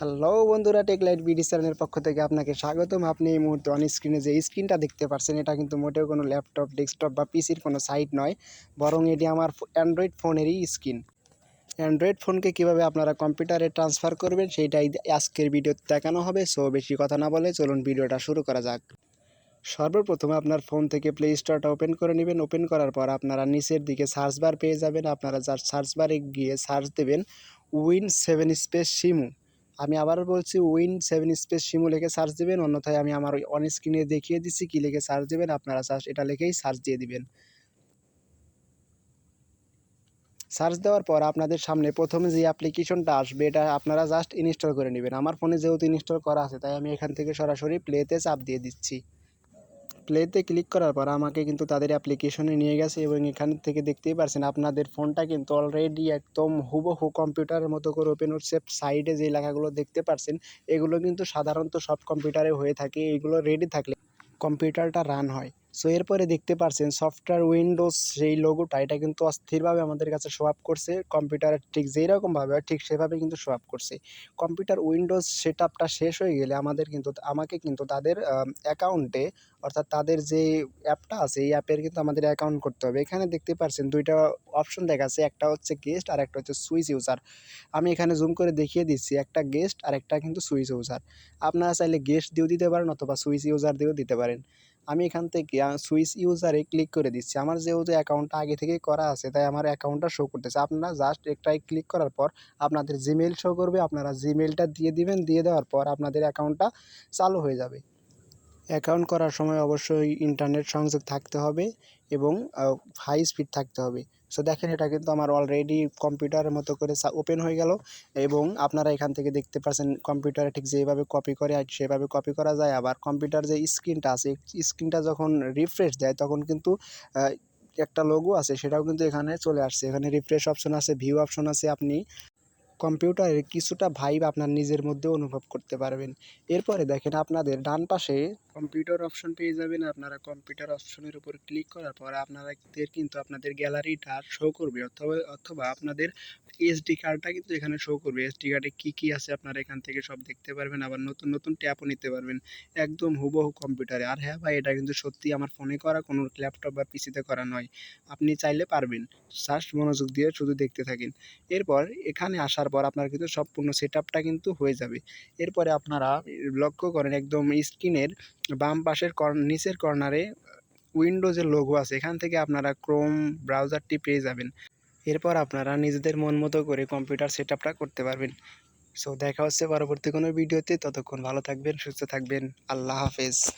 Hello বন্ধুরা টেকলাইট BD চ্যানেলের পক্ষ থেকে আপনাকে স্বাগতম। আপনি এই মুহূর্তে অন স্ক্রিনে যে স্ক্রিনটা দেখতে পাচ্ছেন, এটা কিন্তু মোটেও কোনো ল্যাপটপ ডেস্কটপ বা পিসির কোনো সাইট নয়, বরং এটি আমার অ্যান্ড্রয়েড ফোনেরই স্ক্রিন অ্যান্ড্রয়েড ফোনকে কীভাবে আপনারা কম্পিউটারে ট্রান্সফার করবেন, সেইটাই আজকের ভিডিওতে দেখানো হবে সো বেশি কথা না বলে চলুন ভিডিওটা শুরু করা যাক। সর্বপ্রথমে আপনার ফোন থেকে প্লে স্টোরটা ওপেন করে নেবেন। ওপেন করার পর আপনারা নিচের দিকে সার্চ বার পেয়ে যাবেন। আপনারা যার সার্চ বারে গিয়ে সার্চ দেবেন উইন সেভেন স্পেস সিমু আমি আবারও বলছি উইন সেভেন স্পেস সিমু লিখে সার্চ দেবেন, অন্যথায় আমি আমার অন স্ক্রিনে দেখিয়ে দিচ্ছি, কী লিখে সার্চ দেবেন, আপনারা সার্চ এটা লিখেই সার্চ দিয়ে দিবেন। সার্চ দেওয়ার পর আপনাদের সামনে প্রথমে যে অ্যাপ্লিকেশনটা আসবে, এটা আপনারা জাস্ট ইনস্টল করে নেবেন। আমার ফোনে যেহেতু ইনস্টল করা আছে, তাই আমি এখান থেকে সরাসরি প্লেতে চাপ দিয়ে দিচ্ছি। প্লেতে ক্লিক করার পর আমাকে কিন্তু তাদের অ্যাপ্লিকেশনে নিয়ে গেছে এবং এখান থেকে দেখতেই পারছেন আপনাদের ফোনটা কিন্তু অলরেডি একদম হুবহু কম্পিউটারের মতো করে ওপেন হচ্ছে। সাইডে যে লেখাগুলো দেখতে পারছেন, এগুলো কিন্তু সাধারণত সব কম্পিউটারে হয়ে থাকে। এগুলো রেডি থাকলে কম্পিউটারটা রান হয়। সো এরপরে দেখতে পারছেন সফটওয়্যার উইন্ডোজ সেই লোগোটা এটা কিন্তু অস্থিরভাবে আমাদের কাছে শো করছে। কম্পিউটারের ঠিক যেই রকমভাবে ঠিক সেভাবে কিন্তু শো করছে। কম্পিউটার উইন্ডোজ সেট আপটা শেষ হয়ে গেলে আমাদের কিন্তু, আমাকে কিন্তু তাদের অ্যাকাউন্টে অর্থাৎ তাদের যে অ্যাপটা আছে, এই অ্যাপের কিন্তু আমাদের অ্যাকাউন্ট করতে হবে। এখানে দেখতে পাচ্ছেন দুইটা অপশন দেখাচ্ছে, একটা হচ্ছে গেস্ট আর একটা হচ্ছে সুইচ ইউজার আমি এখানে জুম করে দেখিয়ে দিচ্ছি, একটা গেস্ট আর একটা কিন্তু সুইচ ইউজার আপনারা চাইলে গেস্ট দিয়েও দিতে পারেন অথবা সুইচ ইউজার দিয়েও দিতে পারেন। আমি এখান থেকে সুইচ ইউজারে ক্লিক করে দিচ্ছি। আমার যেহেতু অ্যাকাউন্টটা আগে থেকেই করা আছে, তাই আমার অ্যাকাউন্টটা শো করতেছে। আপনারা জাস্ট একটাই ক্লিক করার পর আপনাদের জিমেল শো করবে। আপনারা জিমেলটা দিয়ে দিবেন, দিয়ে দেওয়ার পর আপনাদের অ্যাকাউন্টটা চালু হয়ে যাবে। অ্যাকাউন্ট করার সময় অবশ্যই ইন্টারনেট সংযোগ থাকতে হবে এবং হাই স্পিড থাকতে হবে। সো দেখেন এটা কিন্তু আমার অলরেডি কম্পিউটারের মতো করে ওপেন হয়ে গেল এবং আপনারা এখান থেকে দেখতে পাচ্ছেন কম্পিউটারে ঠিক যেভাবে কপি করে সেভাবে কপি করা যায়। আবার কম্পিউটার যে স্ক্রিনটা আছে স্ক্রিনটা যখন রিফ্রেশ দেয় তখন কিন্তু একটা লোগো আছে, সেটাও কিন্তু এখানে চলে আসছে। এখানে রিফ্রেশ অপশন আছে ভিউ অপশন আছে, আপনি কম্পিউটারের কিছুটা ভাইব আপনার নিজের মধ্যে অনুভব করতে পারবেন। এরপরে দেখেন আপনাদের ডান পাশে কম্পিউটার অপশন পেয়ে যাবেন। আপনারা কম্পিউটার অপশনের উপর ক্লিক করার পর আপনাদের কিন্তু আপনাদের গ্যালারিটা শো করবে অথবা অথবা আপনাদের এসডি কার্ডটা কিন্তু এখানে শো করবে। এসডি কার্ডে কী কী আছে আপনারা এখান থেকে সব দেখতে পারবেন। আবার নতুন নতুন ট্যাপও নিতে পারবেন। একদম হুবহু কম্পিউটারে আর হ্যাঁ ভাই, এটা কিন্তু সত্যি আমার ফোনে করা কোনো ল্যাপটপ বা পিসিতে করা নয়। আপনি চাইলে পারবেন। সার্চ মনোযোগ দিয়ে শুধু দেখতে থাকেন। এরপর এখানে আসার পর আপনার কিন্তু সম্পূর্ণ সেট কিন্তু হয়ে যাবে। এরপরে আপনারা লক্ষ্য করেন একদম স্ক্রিনের বাম পাশের নিচের কর্নারে উইন্ডোজের লোগো আছে। এখান থেকে আপনারা ক্রোম ব্রাউজারটি পেয়ে যাবেন। এরপর আপনারা নিজেদের মন মতো করে কম্পিউটার সেট করতে পারবেন। সো দেখা হচ্ছে পরবর্তী কোনো ভিডিওতে। ততক্ষণ ভালো থাকবেন, সুস্থ থাকবেন। আল্লাহ হাফেজ।